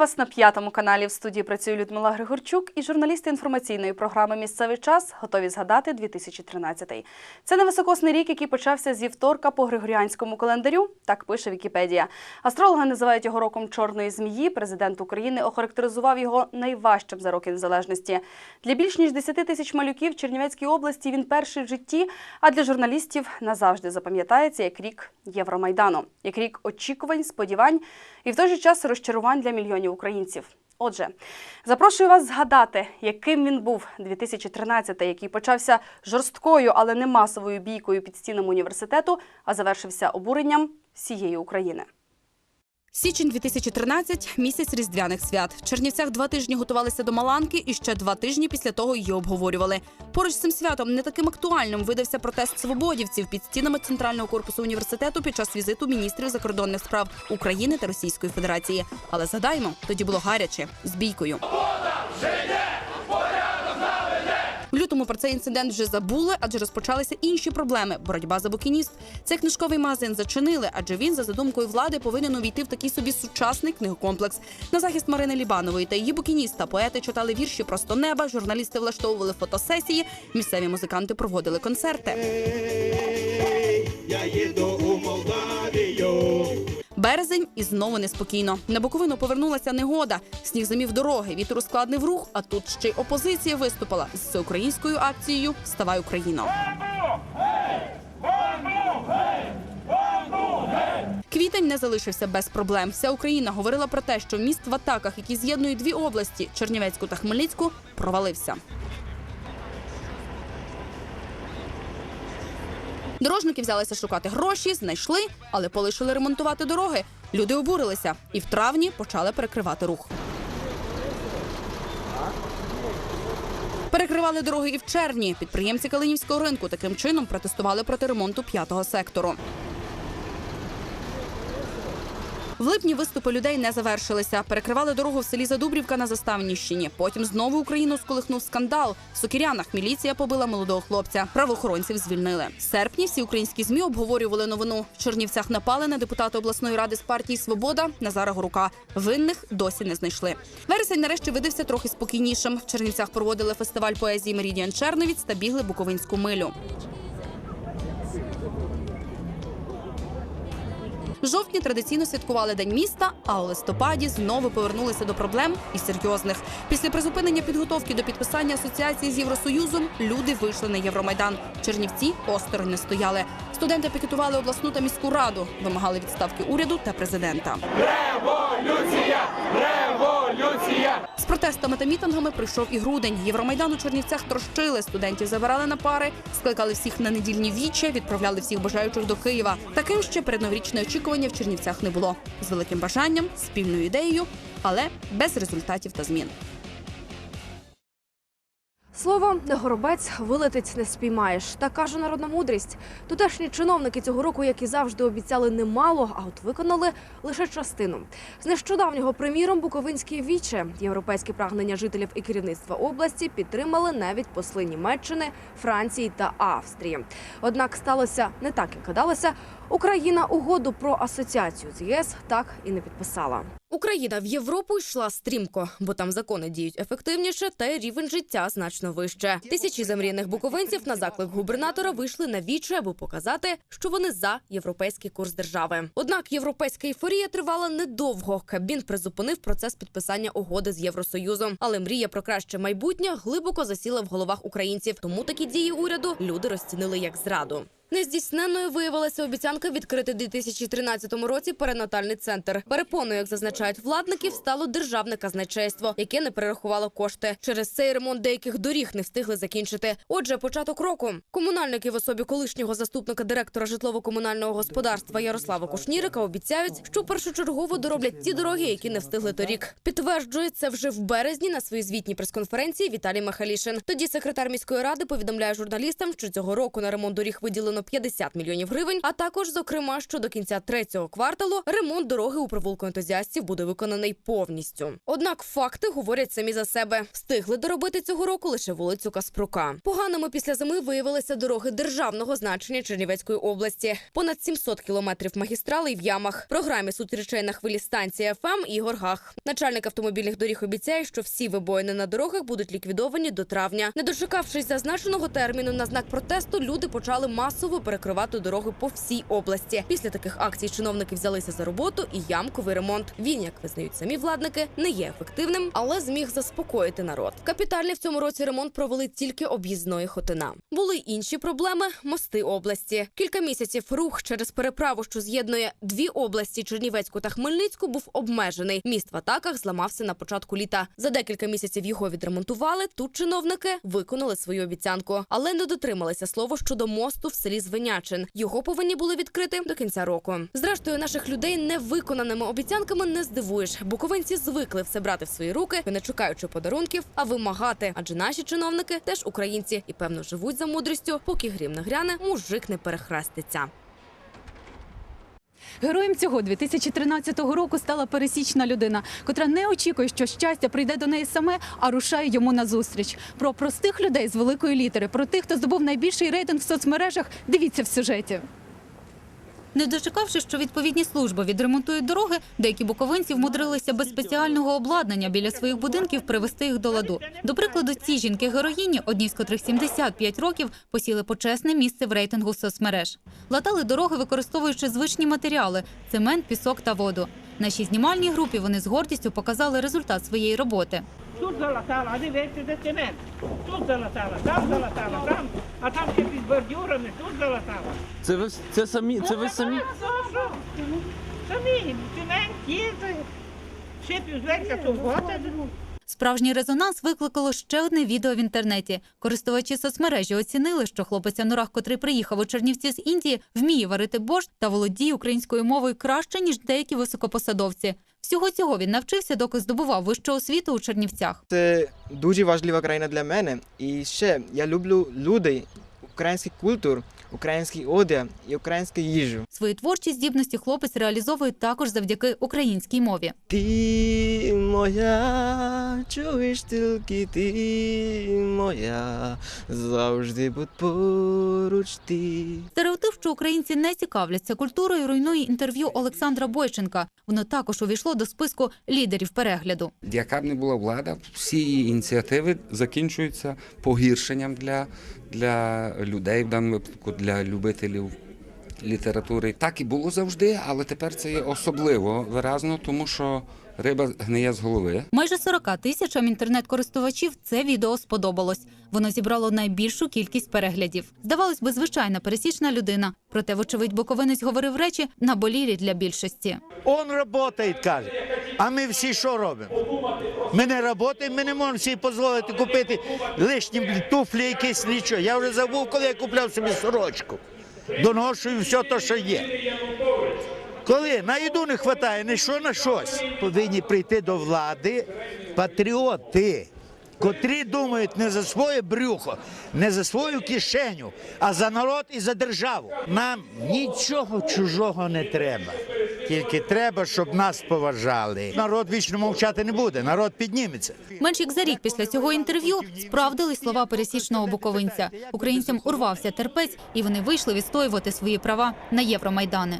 вас на п'ятому каналі. В студії працює Людмила Григорчук і журналісти інформаційної програми Місцевий час готові згадати 2013. Це невисокосний рік, який почався зі вторка по григоріанському календарю. Так пише Вікіпедія. Астрологи називають його роком чорної змії. Президент України охарактеризував його найважчим за роки незалежності. Для більш ніж 10 тисяч малюків в Чернівецькій області він перший в житті. А для журналістів назавжди запам'ятається як рік Євромайдану, як рік очікувань, сподівань і в той же час розчарувань для мільйонів українців. Отже, запрошую вас згадати, яким він був 2013, який почався жорсткою, але не масовою бійкою під стінами університету, а завершився обуренням всієї України. Січень 2013 – місяць різдвяних свят. В Чернівцях два тижні готувалися до Маланки, і ще два тижні після того її обговорювали. Поруч з цим святом не таким актуальним видався протест свободівців під стінами центрального корпусу університету під час візиту міністрів закордонних справ України та Російської Федерації. Але згадаймо, тоді було гаряче з бійкою. В лютому про цей інцидент вже забули, адже розпочалися інші проблеми. Боротьба за букініст. Цей книжковий магазин зачинили, адже він, за задумкою влади, повинен увійти в такий собі сучасний книгокомплекс. На захист Марини Лібанової та її букініста поети читали вірші просто неба, журналісти влаштовували фотосесії, місцеві музиканти проводили концерти. Я їду. Березень і знову неспокійно. На Буковину повернулася негода. Сніг замів дороги, вітер ускладнив рух. А тут ще й опозиція виступила з всеукраїнською акцією Ставай Україно. Квітень не залишився без проблем. Вся Україна говорила про те, що міст в атаках, які з'єднують дві області Чернівецьку та Хмельницьку, провалився. Дорожники взялися шукати гроші, знайшли, але полишили ремонтувати дороги. Люди обурилися і в травні почали перекривати рух. Перекривали дороги і в червні. Підприємці Калинівського ринку таким чином протестували проти ремонту п'ятого сектору. В липні виступи людей не завершилися. Перекривали дорогу в селі Задубрівка на Заставніщині. Потім знову Україну сколихнув скандал. В Сокірянах міліція побила молодого хлопця. Правоохоронців звільнили. В серпні всі українські змі обговорювали новину. В Чернівцях напали на депутата обласної ради з партії Свобода Назара Горука. Винних досі не знайшли. Вересень нарешті видався трохи спокійнішим. В Чернівцях проводили фестиваль поезії Мерідіан Черновіць та бігли Буковинську милю. Жовтні традиційно святкували День міста, а у листопаді знову повернулися до проблем і серйозних. Після призупинення підготовки до підписання асоціації з Євросоюзом люди вийшли на Євромайдан. Чернівці осторонь не стояли. Студенти пікетували обласну та міську раду, вимагали відставки уряду та президента. З протестами та мітингами прийшов і грудень. Євромайдан у Чернівцях трощили. Студентів забирали на пари, скликали всіх на недільні віче, відправляли всіх бажаючих до Києва. Таким ще передноворічне очікування в Чернівцях не було. З великим бажанням, спільною ідеєю, але без результатів та змін. Слово не горобець вилетить не спіймаєш. Так каже народна мудрість. Тутешні чиновники цього року, як і завжди, обіцяли немало, а от виконали лише частину. З нещодавнього приміром Буковинські віче європейські прагнення жителів і керівництва області підтримали навіть посли Німеччини, Франції та Австрії. Однак сталося не так, як гадалося. Україна угоду про асоціацію з ЄС так і не підписала. Україна в Європу йшла стрімко, бо там закони діють ефективніше, та й рівень життя значно вище. Тисячі замріяних буковинців на заклик губернатора вийшли на вічі, аби показати, що вони за європейський курс держави. Однак європейська ейфорія тривала недовго. Кабмін призупинив процес підписання угоди з Євросоюзом. Але мрія про краще майбутнє глибоко засіла в головах українців. Тому такі дії уряду люди розцінили як зраду. Нездійсненною виявилася обіцянка відкрити у 2013 році перинатальний центр. Перепоною, як зазначають владників, стало державне казначейство, яке не перерахувало кошти. Через цей ремонт деяких доріг не встигли закінчити. Отже, початок року комунальники в особі колишнього заступника директора житлово-комунального господарства Ярослава Кушнірика обіцяють, що першочергово дороблять ті дороги, які не встигли торік. Підтверджує це вже в березні на своїй звітній прес-конференції Віталій Михалішин. Тоді секретар міської ради повідомляє журналістам, що цього року на ремонт доріг виділено передбачено 50 мільйонів гривень. А також, зокрема, що до кінця третього кварталу ремонт дороги у провулку ентузіастів буде виконаний повністю. Однак факти говорять самі за себе. Встигли доробити цього року лише вулицю Каспрука. Поганими після зими виявилися дороги державного значення Чернівецької області. Понад 700 кілометрів магістралей в ямах. Програмі суть на хвилі станція ФМ Ігор Гах. Начальник автомобільних доріг обіцяє, що всі вибоїни на дорогах будуть ліквідовані до травня. Не дочекавшись зазначеного терміну на знак протесту, люди почали масово перекривати дороги по всій області. Після таких акцій чиновники взялися за роботу і ямковий ремонт. Він, як визнають самі владники, не є ефективним, але зміг заспокоїти народ. Капітальний в цьому році ремонт провели тільки об'їзної хотина. Були й інші проблеми мости області. Кілька місяців рух через переправу, що з'єднує дві області Чернівецьку та Хмельницьку, був обмежений. Міст в атаках зламався на початку літа. За декілька місяців його відремонтували. Тут чиновники виконали свою обіцянку, але не дотрималися слова щодо мосту в селі Звенячин. Його повинні були відкрити до кінця року. Зрештою, наших людей невиконаними обіцянками не здивуєш. Буковинці звикли все брати в свої руки, не чекаючи подарунків, а вимагати. Адже наші чиновники теж українці і певно живуть за мудрістю, поки грім не гряне, мужик не перехреститься. Героєм цього 2013 року стала пересічна людина, котра не очікує, що щастя прийде до неї саме, а рушає йому назустріч. Про простих людей з великої літери, про тих, хто здобув найбільший рейтинг в соцмережах. Дивіться в сюжеті. Не дочекавши, що відповідні служби відремонтують дороги, деякі буковинці вмудрилися без спеціального обладнання біля своїх будинків привести їх до ладу. До прикладу, ці жінки-героїні, одній з котрих 75 років, посіли почесне місце в рейтингу соцмереж. Латали дороги, використовуючи звичні матеріали – цемент, пісок та воду. Нашій знімальній групі вони з гордістю показали результат своєї роботи. Тут залатала, а дивіться, де цемент. Тут залатала, там залатала, там, а там ще під бордюрами, тут залатала. Це ви це самі, це ви самі. Самі, цемент є, шипів зверху, то вода. Справжній резонанс викликало ще одне відео в інтернеті. Користувачі соцмережі оцінили, що хлопець Анурах, котрий приїхав у Чернівці з Індії, вміє варити борщ та володіє українською мовою краще, ніж деякі високопосадовці. Всього цього він навчився, доки здобував вищу освіту у Чернівцях. Це дуже важлива країна для мене. І ще я люблю людей, український культур, український одяг і українську їжу. Свої творчі здібності хлопець реалізовує також завдяки українській мові. Ти моя, чуєш тільки ти моя, завжди будь поруч ти. Стереотип, що українці не цікавляться культурою, руйнує інтерв'ю Олександра Бойченка. Воно також увійшло до списку лідерів перегляду. Яка б не була влада, всі її ініціативи закінчуються погіршенням для, для людей, в даному випадку для любителів літератури. Так і було завжди, але тепер це є особливо виразно, тому що риба гниє з голови. Майже 40 тисячам інтернет-користувачів це відео сподобалось. Воно зібрало найбільшу кількість переглядів. Здавалось би, звичайна пересічна людина. Проте, вочевидь, Буковинець говорив речі наболілі для більшості. Он працює, каже. А ми всі що робимо? Ми не працюємо, ми не можемо всі дозволити купити лишні туфлі, якісь нічого. Я вже забув, коли я купляв собі сорочку. Доношую все те, що є. Коли на їду не вистачає, не що на щось. Повинні прийти до влади патріоти, котрі думають не за своє брюхо, не за свою кишеню, а за народ і за державу. Нам нічого чужого не треба. Тільки треба, щоб нас поважали. Народ вічно мовчати не буде, народ підніметься. Менш як за рік після цього інтерв'ю справдились слова пересічного буковинця. Українцям урвався терпець, і вони вийшли відстоювати свої права на Євромайдани.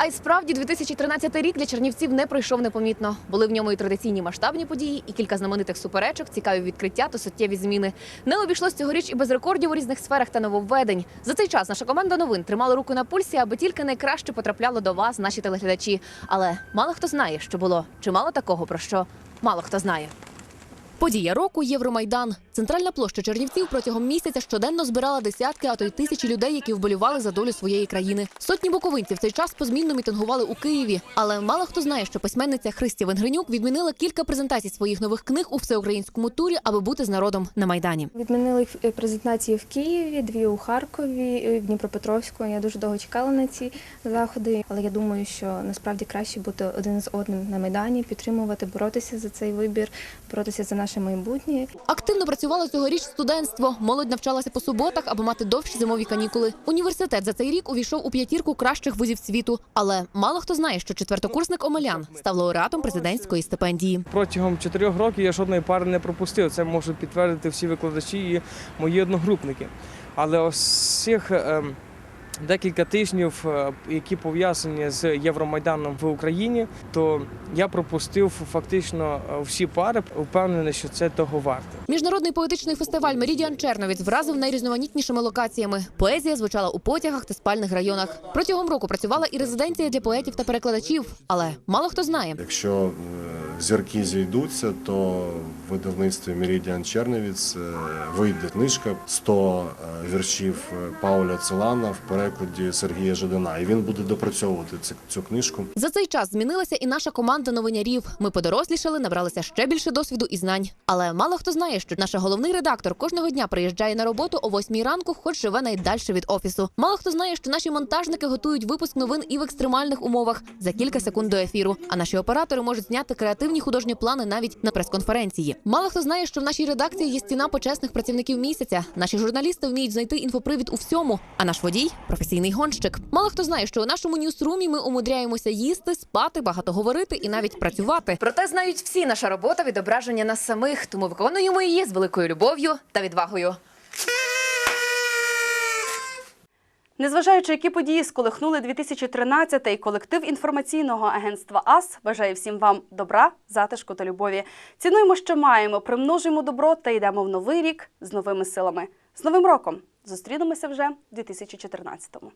А й справді 2013 рік для чернівців не пройшов непомітно. Були в ньому і традиційні масштабні події, і кілька знаменитих суперечок, цікаві відкриття та суттєві зміни. Не обійшлось цьогоріч і без рекордів у різних сферах та нововведень. За цей час наша команда новин тримала руку на пульсі, аби тільки найкраще потрапляло до вас, наші телеглядачі. Але мало хто знає, що було чимало такого, про що мало хто знає. Подія року Євромайдан. Центральна площа Чернівців протягом місяця щоденно збирала десятки, а то й тисячі людей, які вболівали за долю своєї країни. Сотні буковинців цей час позмінно мітингували у Києві. Але мало хто знає, що письменниця Христя Венгренюк відмінила кілька презентацій своїх нових книг у всеукраїнському турі, аби бути з народом на майдані. Відмінили е, презентації в Києві, дві у Харкові, е, в Дніпропетровську. Я дуже довго чекала на ці заходи, але я думаю, що насправді краще бути один з одним на майдані, підтримувати, боротися за цей вибір, боротися за наш наше майбутнє. Активно працювало цьогоріч студентство. Молодь навчалася по суботах, аби мати довші зимові канікули. Університет за цей рік увійшов у п'ятірку кращих вузів світу. Але мало хто знає, що четвертокурсник Омелян став лауреатом президентської стипендії. Протягом чотирьох років я жодної пари не пропустив. Це можуть підтвердити всі викладачі і мої одногрупники. Але ось цих декілька тижнів, е, які пов'язані з Євромайданом в Україні, то я пропустив фактично е, всі пари, впевнений, що це того варте. Міжнародний поетичний фестиваль Мерідіан Черновіць вразив найрізноманітнішими локаціями. Поезія звучала у потягах та спальних районах. Протягом року працювала і резиденція для поетів та перекладачів. Але мало хто знає. Якщо е, зірки зійдуться, то в видавництві Meridian Черновіц е, вийде книжка 100 е, віршів е, Пауля Целана в перекладі Сергія Жадана. І він буде допрацьовувати цю, книжку. За цей час змінилася і наша команда новинярів. Ми подорослішали, набралися ще більше досвіду і знань. Але мало хто знає, що наш головний редактор кожного дня приїжджає на роботу о 8 ранку, хоч живе найдальше від офісу. Мало хто знає, що наші монтажники готують випуск новин і в екстремальних умовах за кілька секунд до ефіру. А наші оператори можуть зняти креативні художні плани навіть на прес-конференції. Мало хто знає, що в нашій редакції є стіна почесних працівників місяця. Наші журналісти вміють знайти інфопривід у всьому. А наш водій професійний гонщик. Мало хто знає, що у нашому ньюсрумі ми умудряємося їсти, спати, багато говорити і навіть працювати. Проте знають всі, наша робота відображення нас самих, тому виконуємо її з великою любов'ю та відвагою. Незважаючи, які події сколихнули 2013-й, колектив інформаційного агентства АС бажає всім вам добра, затишку та любові. Цінуємо, що маємо, примножуємо добро та йдемо в новий рік з новими силами. З новим роком! Зустрінемося вже в 2014-му.